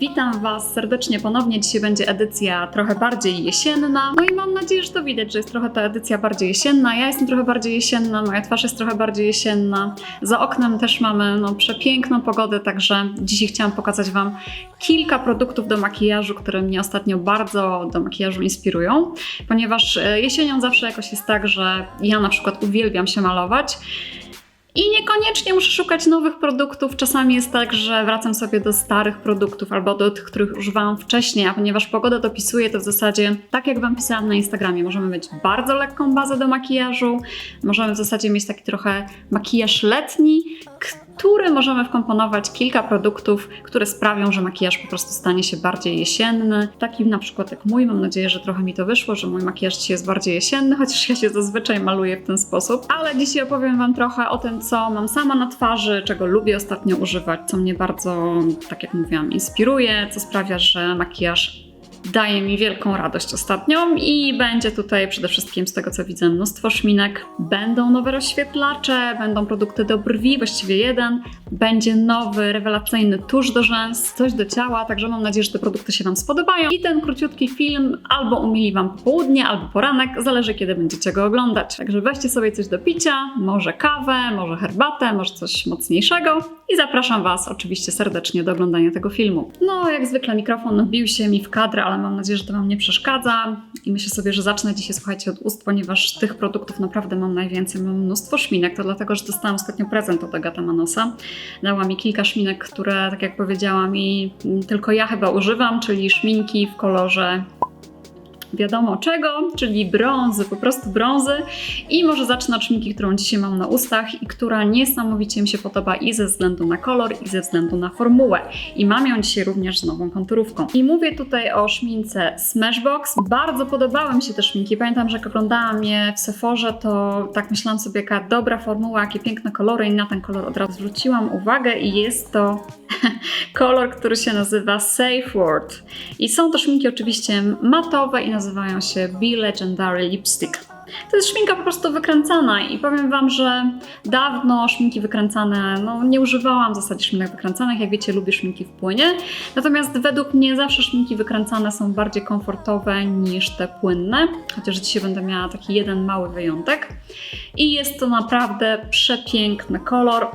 Witam Was serdecznie ponownie. Dzisiaj będzie edycja trochę bardziej jesienna. No i mam nadzieję, że to widać, że jest trochę ta edycja bardziej jesienna. Ja jestem trochę bardziej jesienna, moja twarz jest trochę bardziej jesienna. Za oknem też mamy no, przepiękną pogodę, także dzisiaj chciałam pokazać Wam kilka produktów do makijażu, które mnie ostatnio bardzo do makijażu inspirują, ponieważ e, jesienią zawsze jakoś jest tak, że ja na przykład uwielbiam się malować. I niekoniecznie muszę szukać nowych produktów. Czasami jest tak, że wracam sobie do starych produktów albo do tych, których używałam wcześniej, a ponieważ pogoda dopisuje, to w zasadzie, tak jak Wam pisałam na Instagramie, możemy mieć bardzo lekką bazę do makijażu, możemy w zasadzie mieć taki trochę makijaż letni, który możemy wkomponować kilka produktów, które sprawią, że makijaż po prostu stanie się bardziej jesienny. Taki na przykład jak mój, mam nadzieję, że trochę mi to wyszło, że mój makijaż jest bardziej jesienny, chociaż ja się zazwyczaj maluję w ten sposób. Ale dzisiaj opowiem Wam trochę o tym, co mam sama na twarzy, czego lubię ostatnio używać, co mnie bardzo, tak jak mówiłam, inspiruje, co sprawia, że makijaż daje mi wielką radość ostatnią i będzie tutaj przede wszystkim z tego co widzę mnóstwo szminek. Będą nowe rozświetlacze, będą produkty do brwi, właściwie jeden. Będzie nowy, rewelacyjny tusz do rzęs, coś do ciała, także mam nadzieję, że te produkty się Wam spodobają. I ten króciutki film albo umili Wam południe, albo poranek, zależy kiedy będziecie go oglądać. Także weźcie sobie coś do picia, może kawę, może herbatę, może coś mocniejszego i zapraszam Was oczywiście serdecznie do oglądania tego filmu. No, jak zwykle mikrofon wbił się mi w kadr, ale mam nadzieję, że to Wam nie przeszkadza i myślę sobie, że zacznę dzisiaj, słuchajcie, od ust, ponieważ tych produktów naprawdę mam najwięcej, mam mnóstwo szminek, to dlatego, że dostałam ostatnio prezent od Agata Manosa. Dała mi kilka szminek, które, tak jak powiedziałam, i tylko ja chyba używam, czyli szminki w kolorze wiadomo czego, czyli brązy, po prostu brązy. I może zacznę od szminki, którą dzisiaj mam na ustach i która niesamowicie mi się podoba i ze względu na kolor, i ze względu na formułę. I mam ją dzisiaj również z nową konturówką. I mówię tutaj o szmince Smashbox. Bardzo podobały mi się te szminki. Pamiętam, że jak oglądałam je w Sephorze, to tak myślałam sobie, jaka dobra formuła, jakie piękne kolory i na ten kolor od razu zwróciłam uwagę i jest to kolor, który się nazywa Safe Word. I są to szminki oczywiście matowe i nazywają się Be Legendary Lipstick. To jest szminka po prostu wykręcana i powiem Wam, że dawno szminki wykręcane, no nie używałam w zasadzie szminek wykręcanych, jak wiecie lubię szminki w płynie, natomiast według mnie zawsze szminki wykręcane są bardziej komfortowe niż te płynne, chociaż dzisiaj będę miała taki jeden mały wyjątek. I jest to naprawdę przepiękny kolor,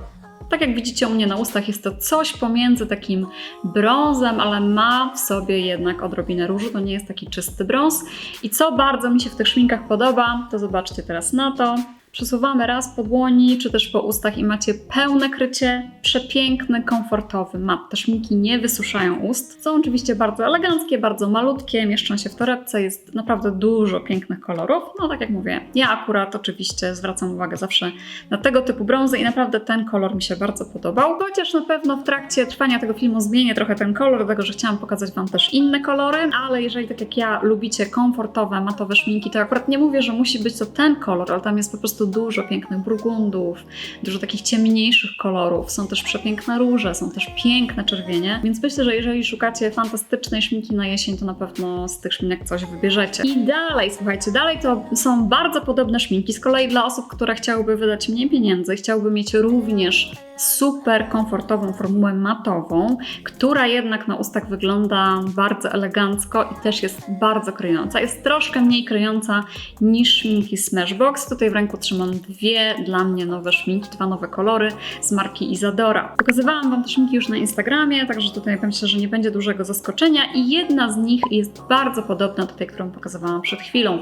tak jak widzicie u mnie na ustach, jest to coś pomiędzy takim brązem, ale ma w sobie jednak odrobinę różu. To nie jest taki czysty brąz. I co bardzo mi się w tych szminkach podoba, to zobaczcie teraz na to. Przesuwamy raz po dłoni, czy też po ustach i macie pełne krycie, przepiękny, komfortowy mat. Te szminki nie wysuszają ust. Są oczywiście bardzo eleganckie, bardzo malutkie, mieszczą się w torebce, jest naprawdę dużo pięknych kolorów. No tak jak mówię, ja akurat oczywiście zwracam uwagę zawsze na tego typu brązy i naprawdę ten kolor mi się bardzo podobał. Chociaż na pewno w trakcie trwania tego filmu zmienię trochę ten kolor, dlatego że chciałam pokazać Wam też inne kolory, ale jeżeli tak jak ja lubicie komfortowe, matowe szminki, to akurat nie mówię, że musi być to ten kolor, ale tam jest po prostu dużo pięknych burgundów, dużo takich ciemniejszych kolorów. Są też przepiękne róże, są też piękne czerwienie, więc myślę, że jeżeli szukacie fantastycznej szminki na jesień, to na pewno z tych szminek coś wybierzecie. I dalej, słuchajcie, dalej to są bardzo podobne szminki. Z kolei dla osób, które chciałyby wydać mniej pieniędzy, chciałyby mieć również super komfortową formułę matową, która jednak na ustach wygląda bardzo elegancko i też jest bardzo kryjąca. Jest troszkę mniej kryjąca niż szminki Smashbox. Tutaj w ręku trzymam dwie dla mnie nowe szminki, dwa nowe kolory z marki Isadora. Pokazywałam Wam te szminki już na Instagramie, także tutaj myślę, że nie będzie dużego zaskoczenia i jedna z nich jest bardzo podobna do tej, którą pokazywałam przed chwilą.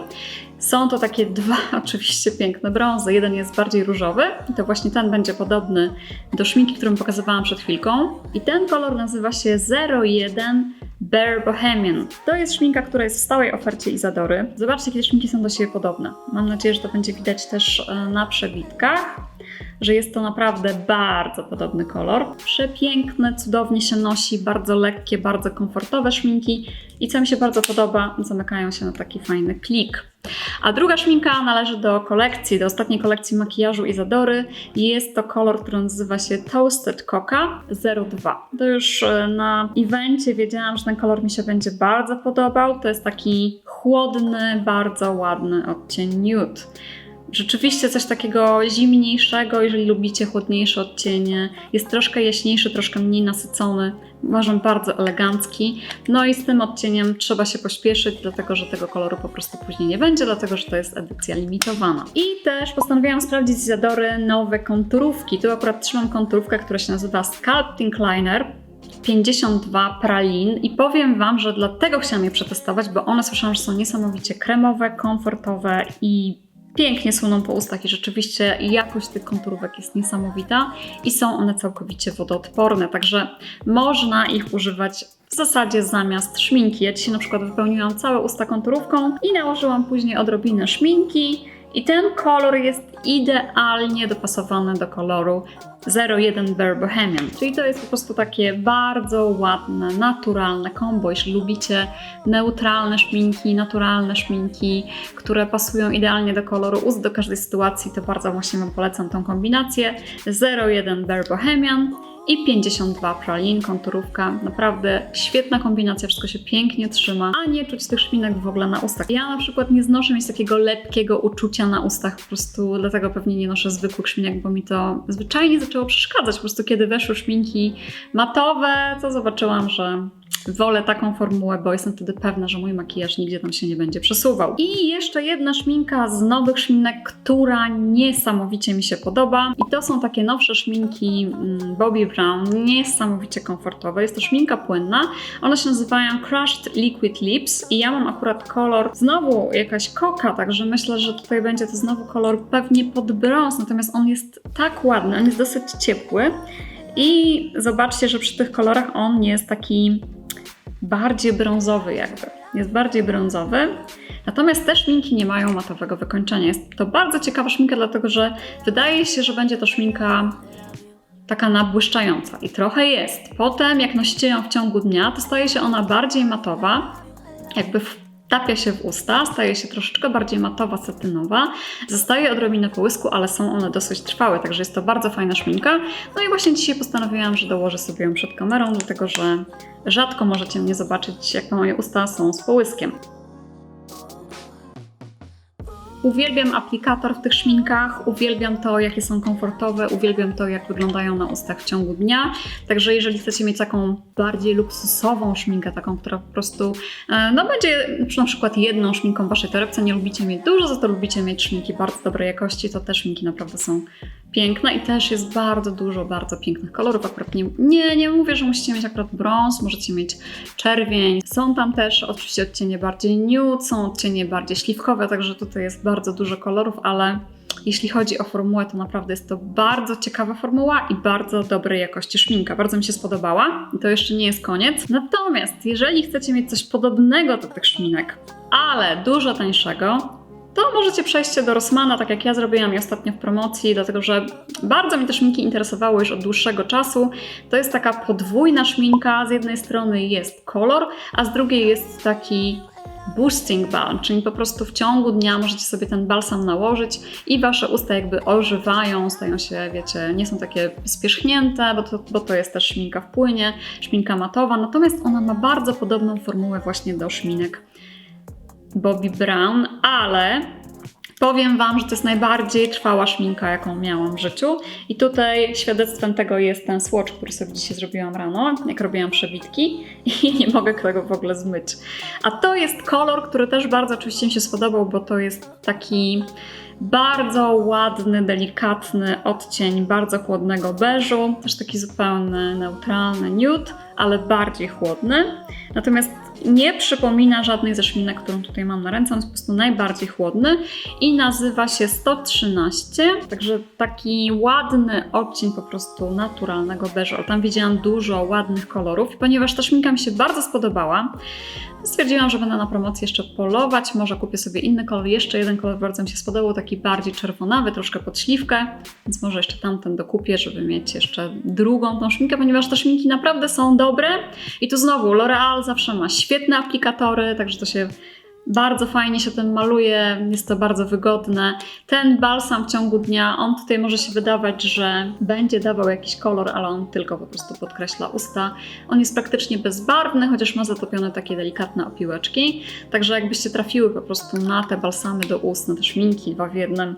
Są to takie dwa oczywiście piękne brązy. Jeden jest bardziej różowy i to właśnie ten będzie podobny do szminki, którą pokazywałam przed chwilką. I ten kolor nazywa się 01 Bare Bohemian. To jest szminka, która jest w stałej ofercie Izadory. Zobaczcie, jakie szminki są do siebie podobne. Mam nadzieję, że to będzie widać też e, na przebitkach, że jest to naprawdę bardzo podobny kolor. Przepiękne, cudownie się nosi, bardzo lekkie, bardzo komfortowe szminki i co mi się bardzo podoba, zamykają się na taki fajny klik. A druga szminka należy do kolekcji, do ostatniej kolekcji makijażu Izadory. Jest to kolor, który nazywa się Toasted Coca 02. To już e, na evencie wiedziałam, że ten kolor mi się będzie bardzo podobał. To jest taki chłodny, bardzo ładny odcień nude. Rzeczywiście coś takiego zimniejszego, jeżeli lubicie chłodniejsze odcienie. Jest troszkę jaśniejszy, troszkę mniej nasycony. Uważam bardzo elegancki. No i z tym odcieniem trzeba się pośpieszyć, dlatego że tego koloru po prostu później nie będzie, dlatego że to jest edycja limitowana. I też postanowiłam sprawdzić z Zadory nowe konturówki. Tu akurat trzymam konturówkę, która się nazywa Sculpting Liner. 52 pralin i powiem Wam, że dlatego chciałam je przetestować, bo one słyszałam, że są niesamowicie kremowe, komfortowe i pięknie słoną po ustach i rzeczywiście jakość tych konturówek jest niesamowita i są one całkowicie wodoodporne, także można ich używać w zasadzie zamiast szminki. Ja dzisiaj na przykład wypełniłam całe usta konturówką i nałożyłam później odrobinę szminki i ten kolor jest idealnie dopasowany do koloru 01 Bare Bohemian. Czyli to jest po prostu takie bardzo ładne, naturalne kombo. Jeśli lubicie neutralne szminki, naturalne szminki, które pasują idealnie do koloru ust, do każdej sytuacji, to bardzo właśnie Wam polecam tą kombinację 01 Bare Bohemian i 52 pralin, konturówka. Naprawdę świetna kombinacja, wszystko się pięknie trzyma, a nie czuć tych szminek w ogóle na ustach. Ja na przykład nie znoszę mieć takiego lepkiego uczucia na ustach, po prostu dlatego pewnie nie noszę zwykłych szminek, bo mi to zwyczajnie zaczęło przeszkadzać. Po prostu kiedy weszły szminki matowe, to zobaczyłam, że wolę taką formułę, bo jestem wtedy pewna, że mój makijaż nigdzie tam się nie będzie przesuwał. I jeszcze jedna szminka z nowych szminek, która niesamowicie mi się podoba. I to są takie nowsze szminki mm, Bobbi Brown, niesamowicie komfortowe. Jest to szminka płynna. One się nazywają Crushed Liquid Lips i ja mam akurat kolor znowu jakaś koka, także myślę, że tutaj będzie to znowu kolor pewnie pod brąz, natomiast on jest tak ładny, on jest dosyć ciepły. I zobaczcie, że przy tych kolorach on jest taki bardziej brązowy jakby. Jest bardziej brązowy. Natomiast te szminki nie mają matowego wykończenia. Jest to bardzo ciekawa szminka, dlatego że wydaje się, że będzie to szminka taka nabłyszczająca i trochę jest. Potem jak nosicie ją w ciągu dnia, to staje się ona bardziej matowa, jakby wtapia się w usta, staje się troszeczkę bardziej matowa, satynowa, zostaje odrobinę połysku, ale są one dosyć trwałe, także jest to bardzo fajna szminka. No i właśnie dzisiaj postanowiłam, że dołożę sobie ją przed kamerą, dlatego że rzadko możecie mnie zobaczyć, jak moje usta są z połyskiem. Uwielbiam aplikator w tych szminkach, uwielbiam to, jakie są komfortowe, uwielbiam to, jak wyglądają na ustach w ciągu dnia. Także jeżeli chcecie mieć taką bardziej luksusową szminkę, taką, która po prostu e, no, będzie na przykład jedną szminką w waszej torebce, nie lubicie mieć dużo, za to lubicie mieć szminki bardzo dobrej jakości, to te szminki naprawdę są piękne i też jest bardzo dużo bardzo pięknych kolorów. Akurat nie, nie, nie mówię, że musicie mieć akurat brąz, możecie mieć czerwień. Są tam też oczywiście odcienie bardziej nude, są odcienie bardziej śliwkowe, także tutaj jest bardzo dużo kolorów, ale jeśli chodzi o formułę, to naprawdę jest to bardzo ciekawa formuła i bardzo dobrej jakości szminka. Bardzo mi się spodobała i to jeszcze nie jest koniec. Natomiast jeżeli chcecie mieć coś podobnego do tych szminek, ale dużo tańszego, to możecie przejść do Rossmana, tak jak ja zrobiłam je ostatnio w promocji, dlatego że bardzo mnie te szminki interesowały już od dłuższego czasu. To jest taka podwójna szminka, z jednej strony jest kolor, a z drugiej jest taki boosting balm, czyli po prostu w ciągu dnia możecie sobie ten balsam nałożyć i wasze usta jakby ożywają, stają się, wiecie, nie są takie spierzchnięte, bo to, bo to jest też szminka w płynie, szminka matowa, natomiast ona ma bardzo podobną formułę właśnie do szminek Bobbi Brown, ale powiem Wam, że to jest najbardziej trwała szminka, jaką miałam w życiu. I tutaj świadectwem tego jest ten swatch, który sobie dzisiaj zrobiłam rano, jak robiłam przebitki i nie mogę tego w ogóle zmyć. A to jest kolor, który też bardzo oczywiście mi się spodobał, bo to jest taki bardzo ładny, delikatny odcień bardzo chłodnego beżu, też taki zupełny neutralny nude, ale bardziej chłodny. Natomiast nie przypomina żadnej ze szminek, którą tutaj mam na ręce, on jest po prostu najbardziej chłodny i nazywa się 113, także taki ładny odcień po prostu naturalnego beżu. Tam widziałam dużo ładnych kolorów, ponieważ ta szminka mi się bardzo spodobała, Stwierdziłam, że będę na promocji jeszcze polować, może kupię sobie inny kolor. Jeszcze jeden kolor bardzo mi się spodobał, taki bardziej czerwonawy, troszkę pod śliwkę, więc może jeszcze tamten dokupię, żeby mieć jeszcze drugą tą szminkę, ponieważ te szminki naprawdę są dobre. I tu znowu L'Oreal zawsze ma świetne aplikatory, także to się Bardzo fajnie się tym maluje, jest to bardzo wygodne. Ten balsam w ciągu dnia, on tutaj może się wydawać, że będzie dawał jakiś kolor, ale on tylko po prostu podkreśla usta. On jest praktycznie bezbarwny, chociaż ma zatopione takie delikatne opiłeczki. Także jakbyście trafiły po prostu na te balsamy do ust, na te szminki dwa w jednym,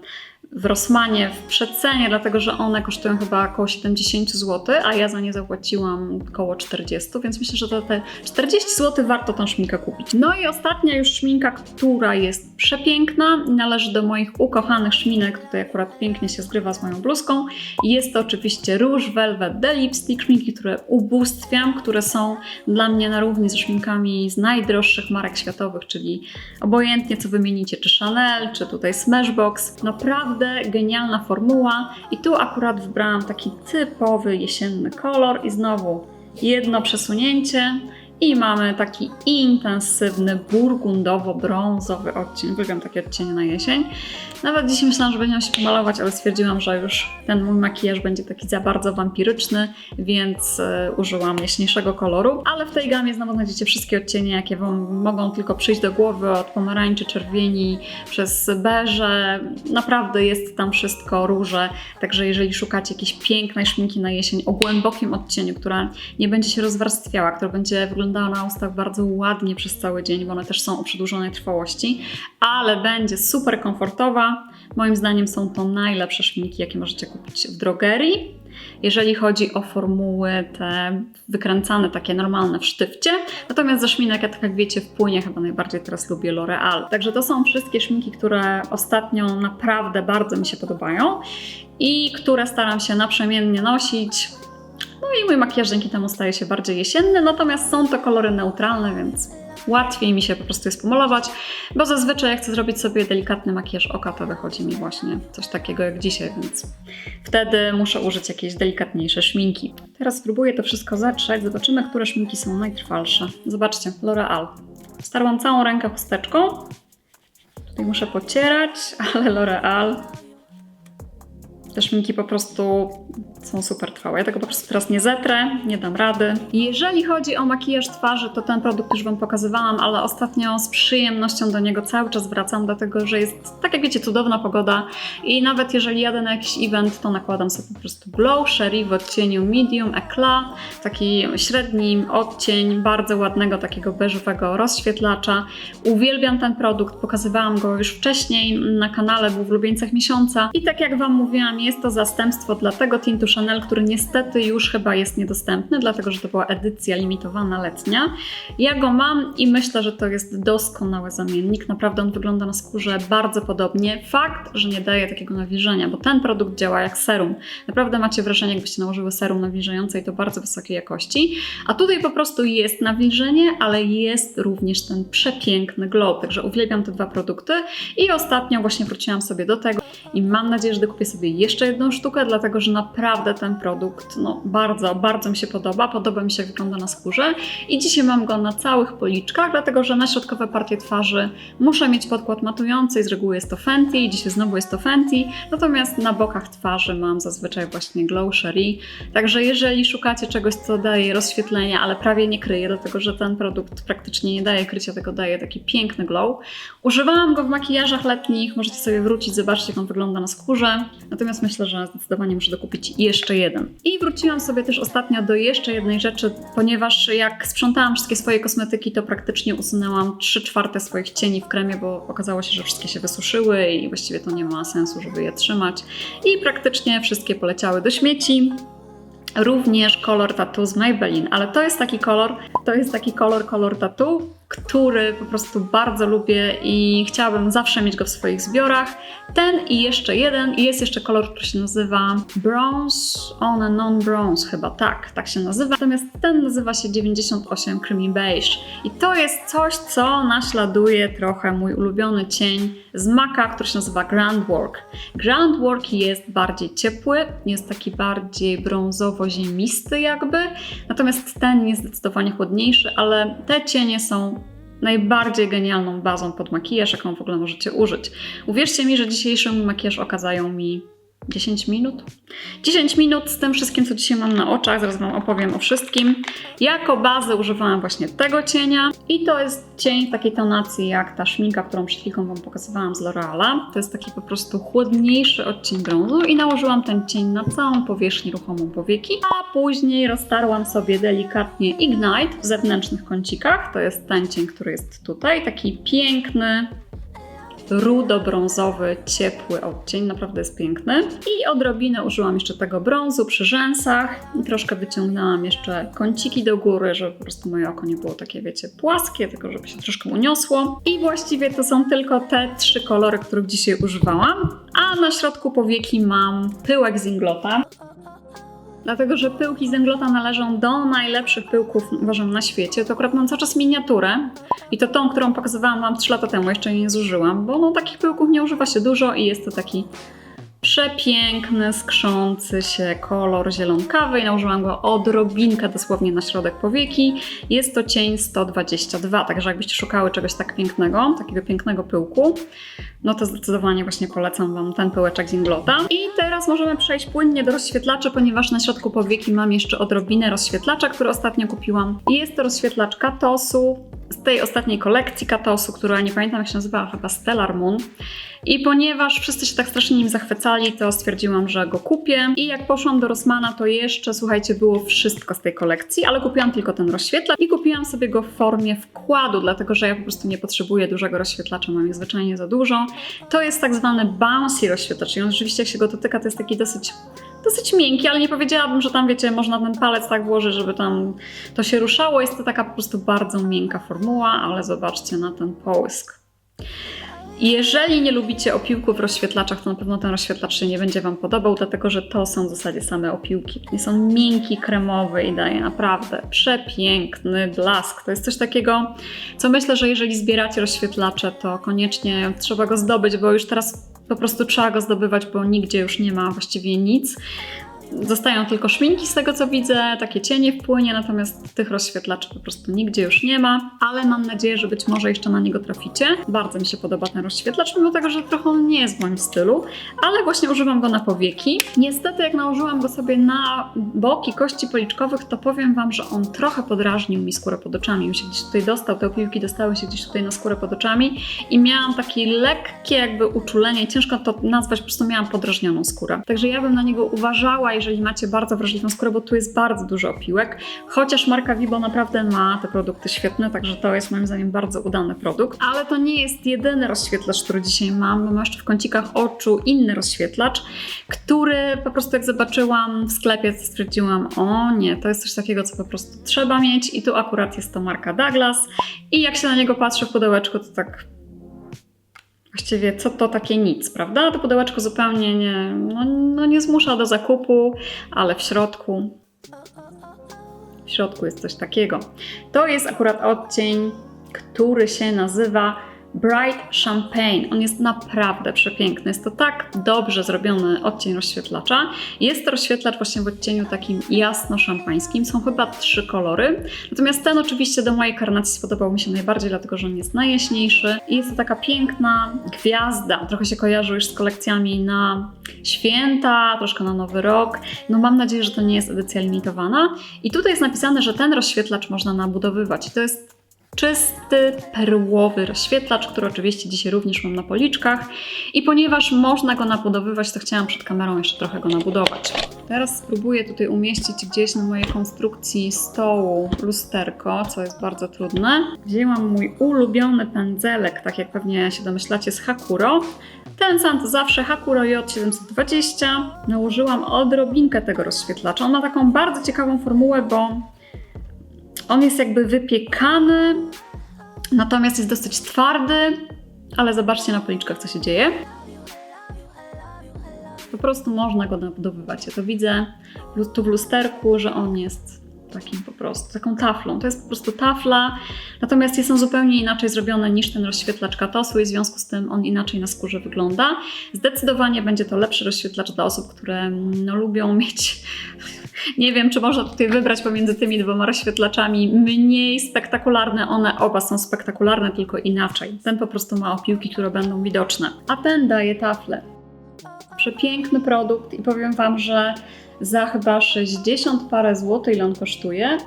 w Rossmanie w przecenie, dlatego że one kosztują chyba około 70 zł, a ja za nie zapłaciłam około 40, więc myślę, że za te 40 zł warto tą szminkę kupić. No i ostatnia już szminka, która jest przepiękna, należy do moich ukochanych szminek, tutaj akurat pięknie się zgrywa z moją bluzką. Jest to oczywiście Rouge Velvet The Lipstick, szminki, które ubóstwiam, które są dla mnie na równi ze szminkami z najdroższych marek światowych, czyli obojętnie co wymienicie, czy Chanel, czy tutaj Smashbox. Naprawdę genialna formuła i tu akurat wybrałam taki typowy jesienny kolor i znowu jedno przesunięcie i mamy taki intensywny burgundowo-brązowy odcień. Uwielbiam takie odcienie na jesień. Nawet dzisiaj myślałam, że będę się pomalować, ale stwierdziłam, że już ten mój makijaż będzie taki za bardzo wampiryczny, więc e, użyłam jaśniejszego koloru. Ale w tej gamie znowu znajdziecie wszystkie odcienie, jakie Wam mogą tylko przyjść do głowy, od pomarańczy, czerwieni, przez beże. Naprawdę jest tam wszystko, róże. Także jeżeli szukacie jakiejś pięknej szminki na jesień o głębokim odcieniu, która nie będzie się rozwarstwiała, która będzie wyglądała na ustach bardzo ładnie przez cały dzień, bo one też są o przedłużonej trwałości, ale będzie super komfortowa. Moim zdaniem są to najlepsze szminki, jakie możecie kupić w drogerii. Jeżeli chodzi o formuły te wykręcane, takie normalne w sztywcie. Natomiast ze szminek, ja tak jak wiecie, w płynie chyba najbardziej teraz lubię L'Oreal. Także to są wszystkie szminki, które ostatnio naprawdę bardzo mi się podobają i które staram się naprzemiennie nosić. No i mój makijaż dzięki temu staje się bardziej jesienny, natomiast są to kolory neutralne, więc łatwiej mi się po prostu jest pomalować, bo zazwyczaj jak chcę zrobić sobie delikatny makijaż oka, to wychodzi mi właśnie coś takiego jak dzisiaj, więc wtedy muszę użyć jakiejś delikatniejsze szminki. Teraz spróbuję to wszystko zatrzeć, zobaczymy, które szminki są najtrwalsze. Zobaczcie, L'Oreal. Starłam całą rękę chusteczką. Tutaj muszę pocierać, ale L'Oreal te szminki po prostu są super Ja tego po prostu teraz nie zetrę, nie dam rady. Jeżeli chodzi o makijaż twarzy, to ten produkt już Wam pokazywałam, ale ostatnio z przyjemnością do niego cały czas wracam, dlatego że jest, tak jak wiecie, cudowna pogoda i nawet jeżeli jadę na jakiś event, to nakładam sobie po prostu Glow Sherry w odcieniu Medium Eclat, taki średni odcień bardzo ładnego, takiego beżowego rozświetlacza. Uwielbiam ten produkt, pokazywałam go już wcześniej na kanale, był w ulubieńcach miesiąca i tak jak Wam mówiłam, jest to zastępstwo dla tego tintu Chanel, który niestety już chyba jest niedostępny, dlatego że to była edycja limitowana letnia. Ja go mam i myślę, że to jest doskonały zamiennik. Naprawdę on wygląda na skórze bardzo podobnie. Fakt, że nie daje takiego nawilżenia, bo ten produkt działa jak serum. Naprawdę macie wrażenie, jakbyście nałożyły serum nawilżające i to bardzo wysokiej jakości. A tutaj po prostu jest nawilżenie, ale jest również ten przepiękny glow. Także uwielbiam te dwa produkty. I ostatnio właśnie wróciłam sobie do tego i mam nadzieję, że dokupię sobie jeszcze jedną sztukę, dlatego że naprawdę ten produkt no, bardzo, bardzo mi się podoba. Podoba mi się, jak wygląda na skórze. I dzisiaj mam go na całych policzkach, dlatego że na środkowe partie twarzy muszę mieć podkład matujący i z reguły jest to Fenty, dzisiaj znowu jest to Fenty. Natomiast na bokach twarzy mam zazwyczaj właśnie Glow Sherry. Także jeżeli szukacie czegoś, co daje rozświetlenie, ale prawie nie kryje, dlatego że ten produkt praktycznie nie daje krycia, tylko daje taki piękny glow. Używałam go w makijażach letnich, możecie sobie wrócić, zobaczyć jak on wygląda na skórze. Natomiast myślę, że zdecydowanie muszę dokupić jeszcze jeden. I wróciłam sobie też ostatnio do jeszcze jednej rzeczy, ponieważ jak sprzątałam wszystkie swoje kosmetyki, to praktycznie usunęłam 3 czwarte swoich cieni w kremie, bo okazało się, że wszystkie się wysuszyły i właściwie to nie ma sensu, żeby je trzymać. I praktycznie wszystkie poleciały do śmieci również kolor tattoo z Maybelline, ale to jest taki kolor, to jest taki kolor, kolor tattoo, który po prostu bardzo lubię i chciałabym zawsze mieć go w swoich zbiorach. Ten i jeszcze jeden i jest jeszcze kolor, który się nazywa Bronze on a Non-Bronze chyba, tak, tak się nazywa. Natomiast ten nazywa się 98 Creamy Beige i to jest coś, co naśladuje trochę mój ulubiony cień z Maka, który się nazywa Grand Work. Grand Work jest bardziej ciepły, jest taki bardziej brązowo-ziemisty jakby, natomiast ten jest zdecydowanie chłodniejszy, ale te cienie są najbardziej genialną bazą pod makijaż, jaką w ogóle możecie użyć. Uwierzcie mi, że dzisiejszy makijaż okazają mi 10 minut. 10 minut z tym wszystkim, co dzisiaj mam na oczach, zaraz Wam opowiem o wszystkim. Jako bazę używałam właśnie tego cienia i to jest cień takiej tonacji jak ta szminka, którą przed chwilką Wam pokazywałam z L'Oreala. To jest taki po prostu chłodniejszy odcień brązu i nałożyłam ten cień na całą powierzchnię ruchomą powieki, a później roztarłam sobie delikatnie Ignite w zewnętrznych kącikach. To jest ten cień, który jest tutaj, taki piękny, rudo-brązowy, ciepły odcień, naprawdę jest piękny. I odrobinę użyłam jeszcze tego brązu przy rzęsach i troszkę wyciągnęłam jeszcze kąciki do góry, żeby po prostu moje oko nie było takie, wiecie, płaskie, tylko żeby się troszkę uniosło. I właściwie to są tylko te trzy kolory, których dzisiaj używałam. A na środku powieki mam pyłek z Inglota. Dlatego, że pyłki z Inglota należą do najlepszych pyłków, uważam, na świecie. To akurat mam cały czas miniaturę i to tą, którą pokazywałam Wam 3 lata temu, jeszcze jej nie zużyłam, bo no, takich pyłków nie używa się dużo i jest to taki przepiękny, skrzący się kolor zielonkawy i nałożyłam go odrobinkę dosłownie na środek powieki. Jest to cień 122, także jakbyście szukały czegoś tak pięknego, takiego pięknego pyłku, no to zdecydowanie właśnie polecam Wam ten pyłeczek z Inglota. I teraz możemy przejść płynnie do rozświetlaczy, ponieważ na środku powieki mam jeszcze odrobinę rozświetlacza, który ostatnio kupiłam. Jest to rozświetlacz Katosu z tej ostatniej kolekcji Katosu, która nie pamiętam jak się nazywa, chyba Stellar Moon. I ponieważ wszyscy się tak strasznie nim zachwycali, to stwierdziłam, że go kupię. I jak poszłam do Rossmana, to jeszcze, słuchajcie, było wszystko z tej kolekcji, ale kupiłam tylko ten rozświetlacz i kupiłam sobie go w formie wkładu, dlatego że ja po prostu nie potrzebuję dużego rozświetlacza, mam ich zwyczajnie za dużo. To jest tak zwany bouncy rozświetlacz i on rzeczywiście jak się go dotyka, to jest taki dosyć dosyć miękki, ale nie powiedziałabym, że tam, wiecie, można ten palec tak włożyć, żeby tam to się ruszało. Jest to taka po prostu bardzo miękka formuła, ale zobaczcie na ten połysk. Jeżeli nie lubicie opiłków w rozświetlaczach, to na pewno ten rozświetlacz się nie będzie Wam podobał, dlatego że to są w zasadzie same opiłki. Jest on miękki, kremowy i daje naprawdę przepiękny blask. To jest coś takiego, co myślę, że jeżeli zbieracie rozświetlacze, to koniecznie trzeba go zdobyć, bo już teraz po prostu trzeba go zdobywać, bo nigdzie już nie ma właściwie nic. Zostają tylko szminki z tego co widzę, takie cienie w płynie, natomiast tych rozświetlaczy po prostu nigdzie już nie ma, ale mam nadzieję, że być może jeszcze na niego traficie. Bardzo mi się podoba ten rozświetlacz, mimo tego, że trochę on nie jest w moim stylu, ale właśnie używam go na powieki. Niestety jak nałożyłam go sobie na boki kości policzkowych, to powiem Wam, że on trochę podrażnił mi skórę pod oczami. Mi się gdzieś tutaj dostał, te opiłki dostały się gdzieś tutaj na skórę pod oczami i miałam takie lekkie jakby uczulenie, ciężko to nazwać, po prostu miałam podrażnioną skórę. Także ja bym na niego uważała, jeżeli macie bardzo wrażliwą skórę, bo tu jest bardzo dużo opiłek. Chociaż marka Vibo naprawdę ma te produkty świetne, także to jest moim zdaniem bardzo udany produkt. Ale to nie jest jedyny rozświetlacz, który dzisiaj mam. Mam jeszcze w kącikach oczu inny rozświetlacz, który po prostu jak zobaczyłam w sklepie, to stwierdziłam, o nie, to jest coś takiego, co po prostu trzeba mieć. I tu akurat jest to marka Douglas. I jak się na niego patrzy w pudełeczku, to tak Właściwie co to takie nic, prawda? To pudełeczko zupełnie nie, no, no nie zmusza do zakupu, ale w środku, w środku jest coś takiego. To jest akurat odcień, który się nazywa Bright Champagne. On jest naprawdę przepiękny. Jest to tak dobrze zrobiony odcień rozświetlacza. Jest to rozświetlacz właśnie w odcieniu takim jasno-szampańskim. Są chyba trzy kolory. Natomiast ten oczywiście do mojej karnacji spodobał mi się najbardziej, dlatego że on jest najjaśniejszy. I jest to taka piękna gwiazda. Trochę się kojarzy już z kolekcjami na święta, troszkę na nowy rok. No mam nadzieję, że to nie jest edycja limitowana. I tutaj jest napisane, że ten rozświetlacz można nabudowywać. I to jest czysty, perłowy rozświetlacz, który oczywiście dzisiaj również mam na policzkach. I ponieważ można go nabudowywać, to chciałam przed kamerą jeszcze trochę go nabudować. Teraz spróbuję tutaj umieścić gdzieś na mojej konstrukcji stołu lusterko, co jest bardzo trudne. Wzięłam mój ulubiony pędzelek, tak jak pewnie się domyślacie, z Hakuro. Ten sam to zawsze Hakuro J720. Nałożyłam odrobinkę tego rozświetlacza. On ma taką bardzo ciekawą formułę, bo on jest jakby wypiekany, natomiast jest dosyć twardy, ale zobaczcie na policzkach, co się dzieje. Po prostu można go nabudowywać. Ja to widzę tu w lusterku, że on jest takim po prostu, taką taflą. To jest po prostu tafla, natomiast jest on zupełnie inaczej zrobiony niż ten rozświetlacz Katosu i w związku z tym on inaczej na skórze wygląda. Zdecydowanie będzie to lepszy rozświetlacz dla osób, które no, lubią mieć nie wiem, czy można tutaj wybrać pomiędzy tymi dwoma rozświetlaczami mniej spektakularne. One oba są spektakularne, tylko inaczej. Ten po prostu ma opiłki, które będą widoczne, a ten daje tafle. Przepiękny produkt i powiem Wam, że za chyba 60 parę złotych, ile on kosztuje,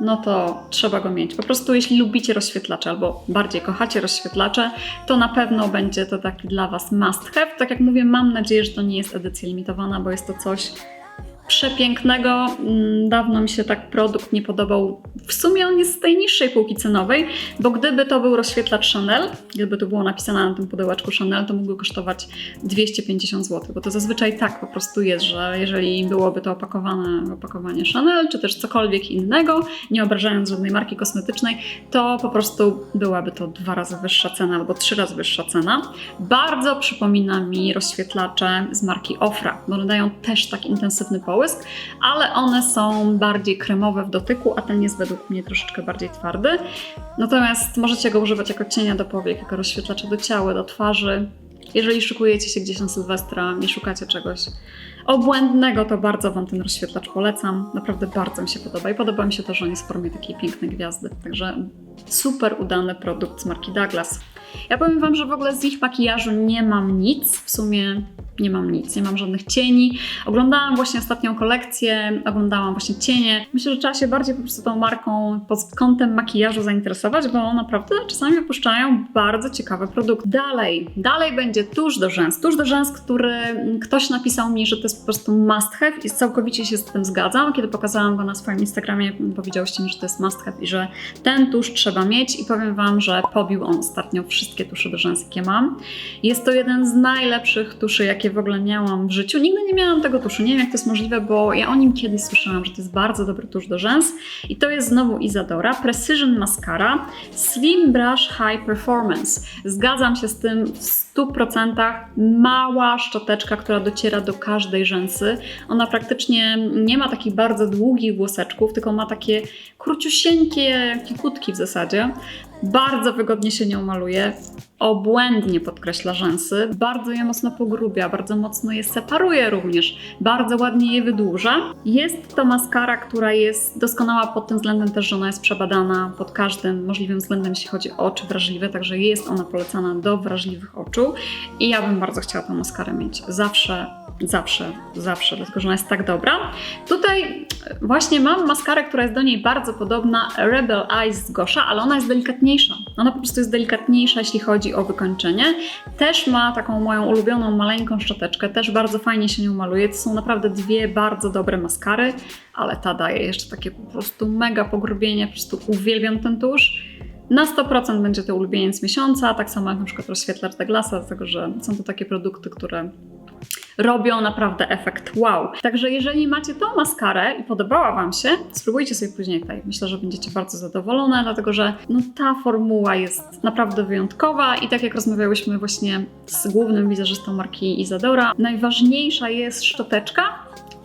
no to trzeba go mieć. Po prostu jeśli lubicie rozświetlacze albo bardziej kochacie rozświetlacze, to na pewno będzie to taki dla Was must have. Tak jak mówię, mam nadzieję, że to nie jest edycja limitowana, bo jest to coś przepięknego. Mm, Dawno mi się tak produkt nie podobał. W sumie on jest z tej niższej półki cenowej, bo gdyby to był rozświetlacz Chanel, gdyby to było napisane na tym pudełeczku Chanel, to mógłby kosztować 250 zł, bo to zazwyczaj tak po prostu jest, że jeżeli byłoby to opakowane opakowanie Chanel, czy też cokolwiek innego, nie obrażając żadnej marki kosmetycznej, to po prostu byłaby to dwa razy wyższa cena albo trzy razy wyższa cena. Bardzo przypomina mi rozświetlacze z marki Ofra, bo one dają też tak intensywny połysk, ale one są bardziej kremowe w dotyku, a ten jest według mnie troszeczkę bardziej twardy. Natomiast możecie go używać jako cienia do powiek, jako rozświetlacza do ciała, do twarzy. Jeżeli szykujecie się gdzieś na Sylwestra, nie szukacie czegoś obłędnego, to bardzo Wam ten rozświetlacz polecam. Naprawdę bardzo mi się podoba i podoba mi się to, że on jest w formie takiej pięknej gwiazdy. Także super udany produkt z marki Douglas. Ja powiem Wam, że w ogóle z ich makijażu nie mam nic. W sumie nie mam nic, nie mam żadnych cieni. Oglądałam właśnie ostatnią kolekcję, oglądałam właśnie cienie. Myślę, że trzeba się bardziej po prostu tą marką pod kątem makijażu zainteresować, bo naprawdę czasami opuszczają bardzo ciekawe produkty. Dalej, dalej będzie tusz do rzęs. Tusz do rzęs, który ktoś napisał mi, że to jest po prostu must have i całkowicie się z tym zgadzam. Kiedy pokazałam go na swoim Instagramie, powiedziałyście mi, że to jest must have i że ten tusz trzeba mieć i powiem Wam, że pobił on ostatnio wszystkie tusze jakie mam. Jest to jeden z najlepszych tuszy, jakie w ogóle miałam w życiu. Nigdy nie miałam tego tuszu. Nie wiem, jak to jest możliwe, bo ja o nim kiedyś słyszałam, że to jest bardzo dobry tusz do rzęs. I to jest znowu Isadora Precision Mascara Slim Brush High Performance. Zgadzam się z tym w 100%. Mała szczoteczka, która dociera do każdej rzęsy. Ona praktycznie nie ma takich bardzo długich włoseczków, tylko ma takie króciusieńkie kikutki w zasadzie. Bardzo wygodnie się nią maluje, obłędnie podkreśla rzęsy, bardzo je mocno pogrubia, bardzo mocno je separuje również, bardzo ładnie je wydłuża. Jest to maskara, która jest doskonała pod tym względem też, że ona jest przebadana pod każdym możliwym względem, jeśli chodzi o oczy wrażliwe, także jest ona polecana do wrażliwych oczu i ja bym bardzo chciała tę maskarę mieć zawsze, zawsze, zawsze, dlatego że ona jest tak dobra. Tutaj właśnie mam maskarę, która jest do niej bardzo podobna, Rebel Eyes z Gosha, ale ona jest delikatniejsza. Ona po prostu jest delikatniejsza, jeśli chodzi o wykończenie. Też ma taką moją ulubioną maleńką szczoteczkę, też bardzo fajnie się nią maluje. To są naprawdę dwie bardzo dobre maskary, ale ta daje jeszcze takie po prostu mega pogrubienie, po prostu uwielbiam ten tusz. Na 100% będzie to ulubieniec miesiąca, tak samo jak na przykład rozświetlacz Douglasa, dlatego że są to takie produkty, które robią naprawdę efekt wow. Także jeżeli macie tą maskarę i podobała Wam się, spróbujcie sobie później tej. Myślę, że będziecie bardzo zadowolone, dlatego że no, ta formuła jest naprawdę wyjątkowa i tak jak rozmawiałyśmy właśnie z głównym wizerzystą marki Isadora, najważniejsza jest szczoteczka,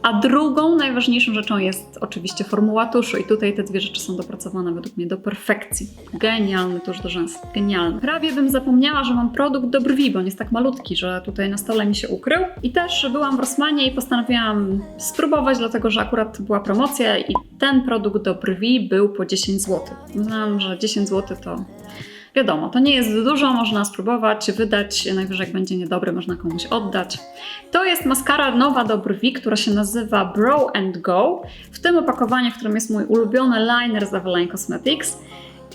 a drugą najważniejszą rzeczą jest oczywiście formuła tuszu i tutaj te dwie rzeczy są dopracowane według mnie do perfekcji. Genialny tusz do rzęs, genialny. Prawie bym zapomniała, że mam produkt do brwi, bo on jest tak malutki, że tutaj na stole mi się ukrył. I też byłam w Rossmanie i postanowiłam spróbować, dlatego że akurat była promocja i ten produkt do brwi był po 10 zł. Uznałam, że 10 zł to Wiadomo, to nie jest dużo, można spróbować, wydać, najwyżej jak będzie niedobry, można komuś oddać. To jest maskara nowa do brwi, która się nazywa Brow and Go. W tym opakowaniu, w którym jest mój ulubiony liner z Eveline Cosmetics.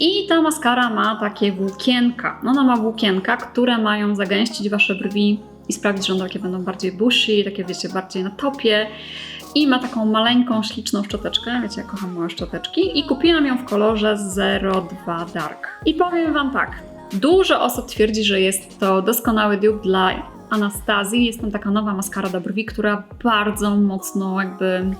I ta maskara ma takie włókienka. Ona ma włókienka, które mają zagęścić Wasze brwi i sprawić, że one takie będą bardziej bushy, takie wiecie, bardziej na topie. I ma taką maleńką, śliczną szczoteczkę. Wiecie, ja kocham małe szczoteczki. I kupiłam ją w kolorze 02 Dark. I powiem Wam tak. Dużo osób twierdzi, że jest to doskonały dupe dla Anastazji. Jest tam taka nowa maskara do brwi, która bardzo mocno jakby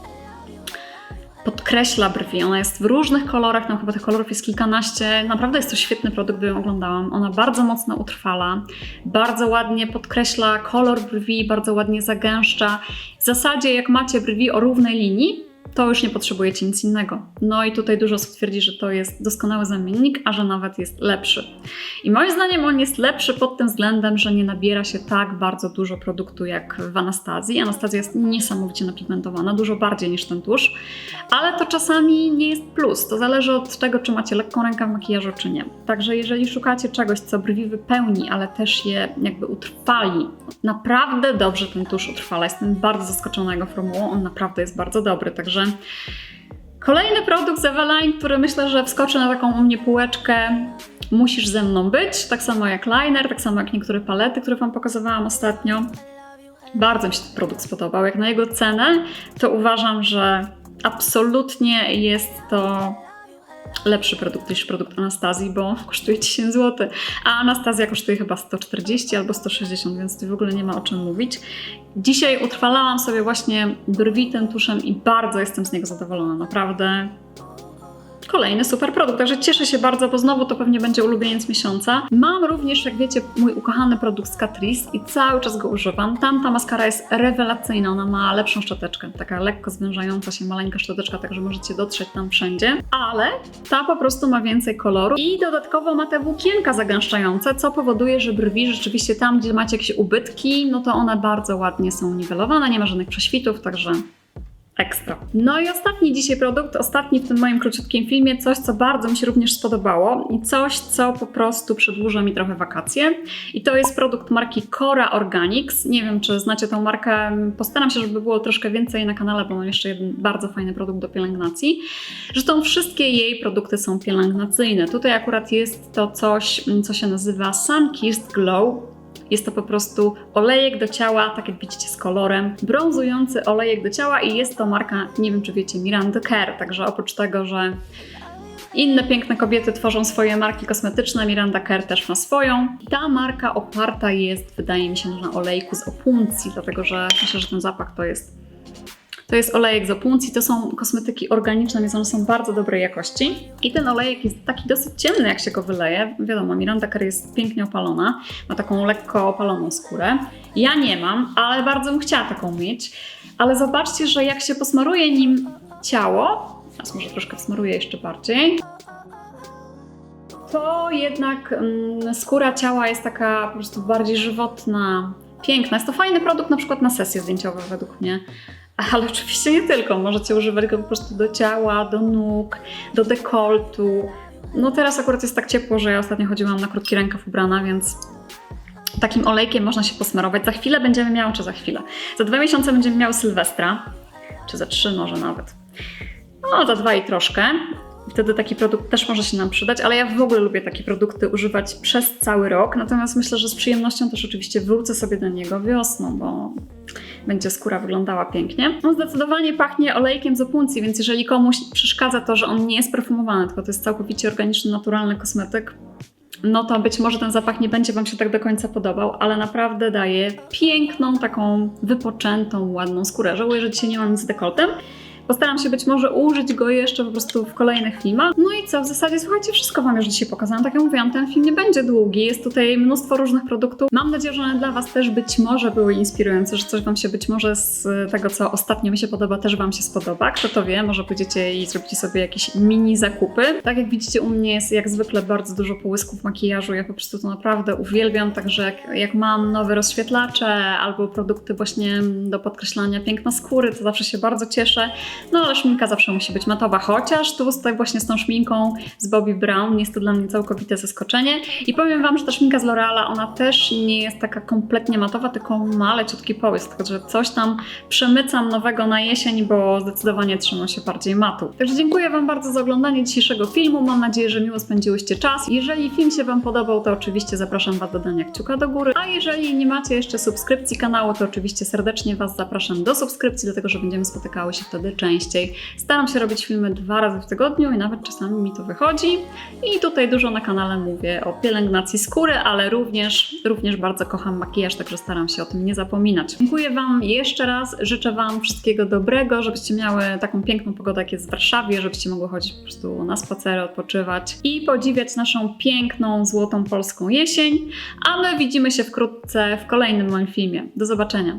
podkreśla brwi. Ona jest w różnych kolorach, tam chyba tych kolorów jest kilkanaście. Naprawdę jest to świetny produkt, bo ją oglądałam. Ona bardzo mocno utrwala, bardzo ładnie podkreśla kolor brwi, bardzo ładnie zagęszcza. W zasadzie jak macie brwi o równej linii, to już nie potrzebujecie nic innego. No i tutaj dużo osób twierdzi, że to jest doskonały zamiennik, a że nawet jest lepszy. I moim zdaniem on jest lepszy pod tym względem, że nie nabiera się tak bardzo dużo produktu jak w Anastazji. Anastazja jest niesamowicie napigmentowana, dużo bardziej niż ten tusz, ale to czasami nie jest plus. To zależy od tego, czy macie lekką rękę w makijażu, czy nie. Także jeżeli szukacie czegoś, co brwi wypełni, ale też je jakby utrwali, naprawdę dobrze ten tusz utrwala. Jestem bardzo zaskoczona jego formułą, on naprawdę jest bardzo dobry, także Kolejny produkt z Eveline, który myślę, że wskoczy na taką u mnie półeczkę musisz ze mną być, tak samo jak liner, tak samo jak niektóre palety, które Wam pokazywałam ostatnio. Bardzo mi się ten produkt spodobał. Jak na jego cenę, to uważam, że absolutnie jest to lepszy produkt niż produkt Anastazji, bo kosztuje 10 zł, a Anastazja kosztuje chyba 140 albo 160, więc tu w ogóle nie ma o czym mówić. Dzisiaj utrwalałam sobie właśnie brwi tym tuszem i bardzo jestem z niego zadowolona. Naprawdę kolejny super produkt, także cieszę się bardzo, bo znowu to pewnie będzie ulubieniec miesiąca. Mam również, jak wiecie, mój ukochany produkt z Catrice i cały czas go używam. Tam ta maskara jest rewelacyjna, ona ma lepszą szczoteczkę, taka lekko zwężająca się maleńka szczoteczka, także możecie dotrzeć tam wszędzie, ale ta po prostu ma więcej koloru i dodatkowo ma te włókienka zagęszczające, co powoduje, że brwi rzeczywiście tam, gdzie macie jakieś ubytki, no to one bardzo ładnie są niwelowane, nie ma żadnych prześwitów, także Ekstra. No i ostatni dzisiaj produkt, ostatni w tym moim króciutkim filmie, coś co bardzo mi się również spodobało i coś co po prostu przedłuża mi trochę wakacje. I to jest produkt marki Cora Organics. Nie wiem czy znacie tą markę, postaram się, żeby było troszkę więcej na kanale, bo mam jeszcze jeden bardzo fajny produkt do pielęgnacji. Zresztą wszystkie jej produkty są pielęgnacyjne. Tutaj akurat jest to coś, co się nazywa Sun Kissed Glow jest to po prostu olejek do ciała, tak jak widzicie z kolorem, brązujący olejek do ciała i jest to marka, nie wiem czy wiecie, Miranda Care, także oprócz tego, że inne piękne kobiety tworzą swoje marki kosmetyczne, Miranda Care też ma swoją. Ta marka oparta jest, wydaje mi się, na olejku z opuncji, dlatego że myślę, że ten zapach to jest to jest olejek z opuncji, to są kosmetyki organiczne, więc one są bardzo dobrej jakości. I ten olejek jest taki dosyć ciemny, jak się go wyleje. Wiadomo, Miranda Kerr jest pięknie opalona, ma taką lekko opaloną skórę. Ja nie mam, ale bardzo bym chciała taką mieć. Ale zobaczcie, że jak się posmaruje nim ciało, teraz może troszkę wsmaruję jeszcze bardziej, to jednak mm, skóra ciała jest taka po prostu bardziej żywotna, piękna. Jest to fajny produkt na przykład na sesje zdjęciowe według mnie. Ale oczywiście nie tylko. Możecie używać go po prostu do ciała, do nóg, do dekoltu. No teraz akurat jest tak ciepło, że ja ostatnio chodziłam na krótki rękaw ubrana, więc takim olejkiem można się posmarować. Za chwilę będziemy miały, czy za chwilę? Za dwa miesiące będziemy miały Sylwestra, czy za trzy może nawet. No, za dwa i troszkę. Wtedy taki produkt też może się nam przydać, ale ja w ogóle lubię takie produkty używać przez cały rok. Natomiast myślę, że z przyjemnością też oczywiście wrócę sobie do niego wiosną, bo będzie skóra wyglądała pięknie. On zdecydowanie pachnie olejkiem z opuncji, więc jeżeli komuś przeszkadza to, że on nie jest perfumowany, tylko to jest całkowicie organiczny, naturalny kosmetyk, no to być może ten zapach nie będzie Wam się tak do końca podobał, ale naprawdę daje piękną, taką wypoczętą, ładną skórę. Żałuję, że dzisiaj nie mam nic z dekoltem. Postaram się być może użyć go jeszcze po prostu w kolejnych filmach. No i co, w zasadzie słuchajcie, wszystko Wam już dzisiaj pokazałam. Tak jak mówiłam, ten film nie będzie długi, jest tutaj mnóstwo różnych produktów. Mam nadzieję, że one dla Was też być może były inspirujące, że coś Wam się być może z tego, co ostatnio mi się podoba, też Wam się spodoba. Kto to wie, może pójdziecie i zrobicie sobie jakieś mini zakupy. Tak jak widzicie, u mnie jest jak zwykle bardzo dużo połysków makijażu. Ja po prostu to naprawdę uwielbiam, także jak, jak mam nowe rozświetlacze albo produkty właśnie do podkreślania piękna skóry, to zawsze się bardzo cieszę. No ale szminka zawsze musi być matowa, chociaż tu z, właśnie z tą szminką z Bobbi Brown jest to dla mnie całkowite zaskoczenie. I powiem Wam, że ta szminka z L'Oreala, ona też nie jest taka kompletnie matowa, tylko ma leciutki połysk, także coś tam przemycam nowego na jesień, bo zdecydowanie trzymam się bardziej matu. Także dziękuję Wam bardzo za oglądanie dzisiejszego filmu, mam nadzieję, że miło spędziłyście czas. Jeżeli film się Wam podobał, to oczywiście zapraszam Was do dania kciuka do góry, a jeżeli nie macie jeszcze subskrypcji kanału, to oczywiście serdecznie Was zapraszam do subskrypcji, dlatego że będziemy spotykały się wtedy częściej. Staram się robić filmy dwa razy w tygodniu i nawet czasami mi to wychodzi. I tutaj dużo na kanale mówię o pielęgnacji skóry, ale również, również bardzo kocham makijaż, także staram się o tym nie zapominać. Dziękuję Wam jeszcze raz, życzę Wam wszystkiego dobrego, żebyście miały taką piękną pogodę, jak jest w Warszawie, żebyście mogły chodzić po prostu na spacery, odpoczywać i podziwiać naszą piękną, złotą polską jesień. A my widzimy się wkrótce w kolejnym moim filmie. Do zobaczenia.